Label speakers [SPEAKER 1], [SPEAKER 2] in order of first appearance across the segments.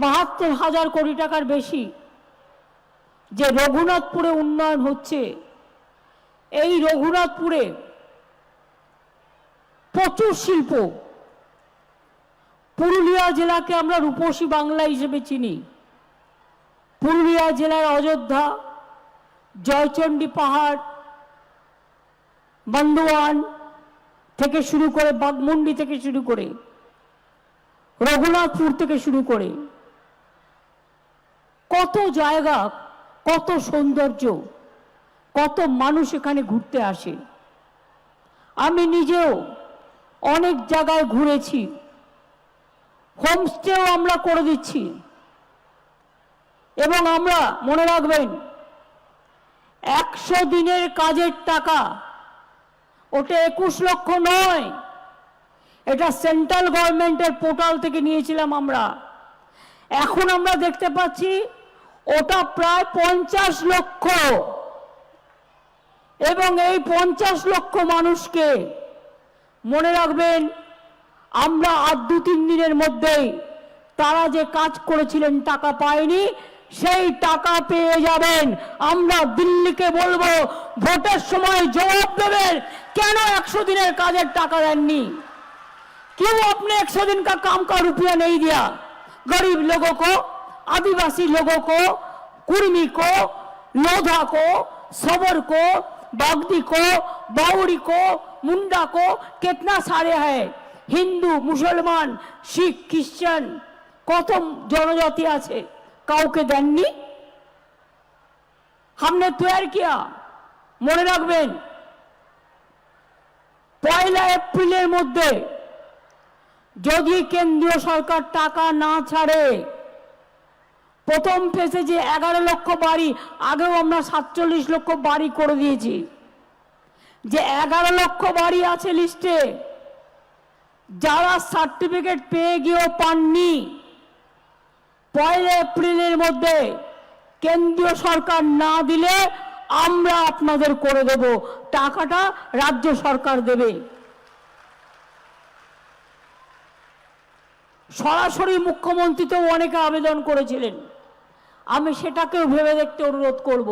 [SPEAKER 1] বাহাত্তর হাজার কোটি টাকার বেশি যে রঘুনাথপুরে উন্নয়ন হচ্ছে, এই রঘুনাথপুরে প্রচুর শিল্প। পুরুলিয়া জেলাকে আমরা রূপসী বাংলা হিসেবে চিনি। পুরুলিয়া জেলার অযোধ্যা, জয়চণ্ডী পাহাড়, বান্দোয়ান থেকে শুরু করে বাগমুন্ডি থেকে শুরু করে, রঘুনাথপুর থেকে শুরু করে কত জায়গা, কত সৌন্দর্য, কত মানুষ এখানে ঘুরতে আসে। আমি নিজেও অনেক জায়গায় ঘুরেছি। হোমস্টেও আমরা করে দিচ্ছি। এবং আমরা, মনে রাখবেন, একশো দিনের কাজের টাকা, ওটা একুশ লক্ষ নয়। এটা সেন্ট্রাল গভর্নমেন্টের পোর্টাল থেকে নিয়েছিলাম আমরা। এখন আমরা দেখতে পাচ্ছি ওটা প্রায় পঞ্চাশ লক্ষ এবং এই পঞ্চাশ লক্ষ মানুষকে মনে রাখবেন আমরা আর দু তিন দিনের মধ্যেই তারা যে কাজ করেছিলেন টাকা পায়নি সেই টাকা পেয়ে যাবেন আমরা দিল্লিকে বলবো ভোটের সময় জবাব দেবেন কেন একশো দিনের কাজের টাকা দেননি क्यों आपने एक सौ दिन का काम का रुपया नहीं दिया गरीब लोगों को आदिवासी लोगों को कुर्मी को लोधा को सबर को बागदी को बाउरी को मुंडा को कितना सारे है হিন্দু মুসলমান শিখ খ্রিস্টান কত জনজাতি আছে কাউকে দেননি हमने तैयार किया মনে রাখবেন পয়লা এপ্রিলের মধ্যে যদি কেন্দ্রীয় সরকার টাকা না ছাড়ে প্রথম ফেসে যে এগারো লক্ষ বাড়ি, আগেও আমরা সাতচল্লিশ লক্ষ বাড়ি করে দিয়েছি। যে এগারো লক্ষ বাড়ি আছে লিস্টে যারা সার্টিফিকেট পেয়ে গিয়েও পাননি, পয়লা এপ্রিলের মধ্যে কেন্দ্রীয় সরকার না দিলে আমরা আপনাদের করে দেব। টাকাটা রাজ্য সরকার দেবে। সরাসরি মুখ্যমন্ত্রী তো অনেকে আবেদন করেছিলেন। আমি সেটাকেও ভেবে দেখতে অনুরোধ করব।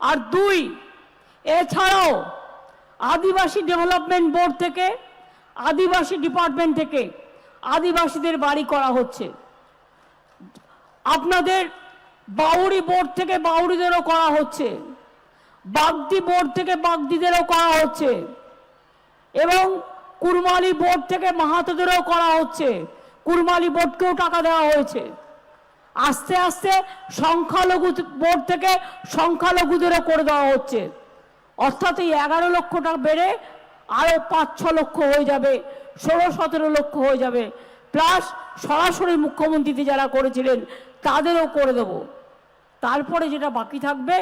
[SPEAKER 1] আর দুই, এছাড়াও আদিবাসী ডেভেলপমেন্ট বোর্ড থেকে, আদিবাসী ডিপার্টমেন্ট থেকে আদিবাসীদের বাড়ি করা হচ্ছে। আপনাদের বাউরি বোর্ড থেকে বাউরিদেরও করা হচ্ছে। বাগদি বোর্ড থেকে বাগদিদেরও করা হচ্ছে। এবং কুরমালি বোর্ড থেকে মাহাতোদেরও করা হচ্ছে। কুরমালি বোর্ডকেও টাকা দেওয়া হয়েছে। আস্তে আস্তে সংখ্যালঘু বোর্ড থেকে সংখ্যালঘুদেরও করে দেওয়া হচ্ছে। অর্থাৎ এই এগারো লক্ষটা বেড়ে আরও পাঁচ, ছ লক্ষ হয়ে যাবে, ষোলো, সতেরো লক্ষ হয়ে যাবে। প্লাস সরাসরি মুখ্যমন্ত্রীতে যারা করেছিলেন, তাদেরও করে দেব। তারপরে যেটা বাকি থাকবে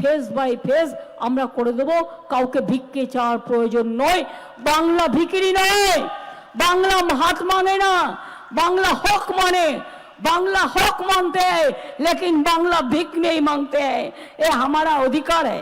[SPEAKER 1] ফেস বাই ফেস আমরা করে দেব। কাউকে ভিক্ষে চাওয়ার প্রয়োজন নয়, বাংলা ভিকিরি নয়, বাংলা হাত মানে না, বাংলা হক মানে। बांग्ला हक मानते हैं लेकिन बांग्ला भिक नहीं मांगते हैं ये हमारा अधिकार है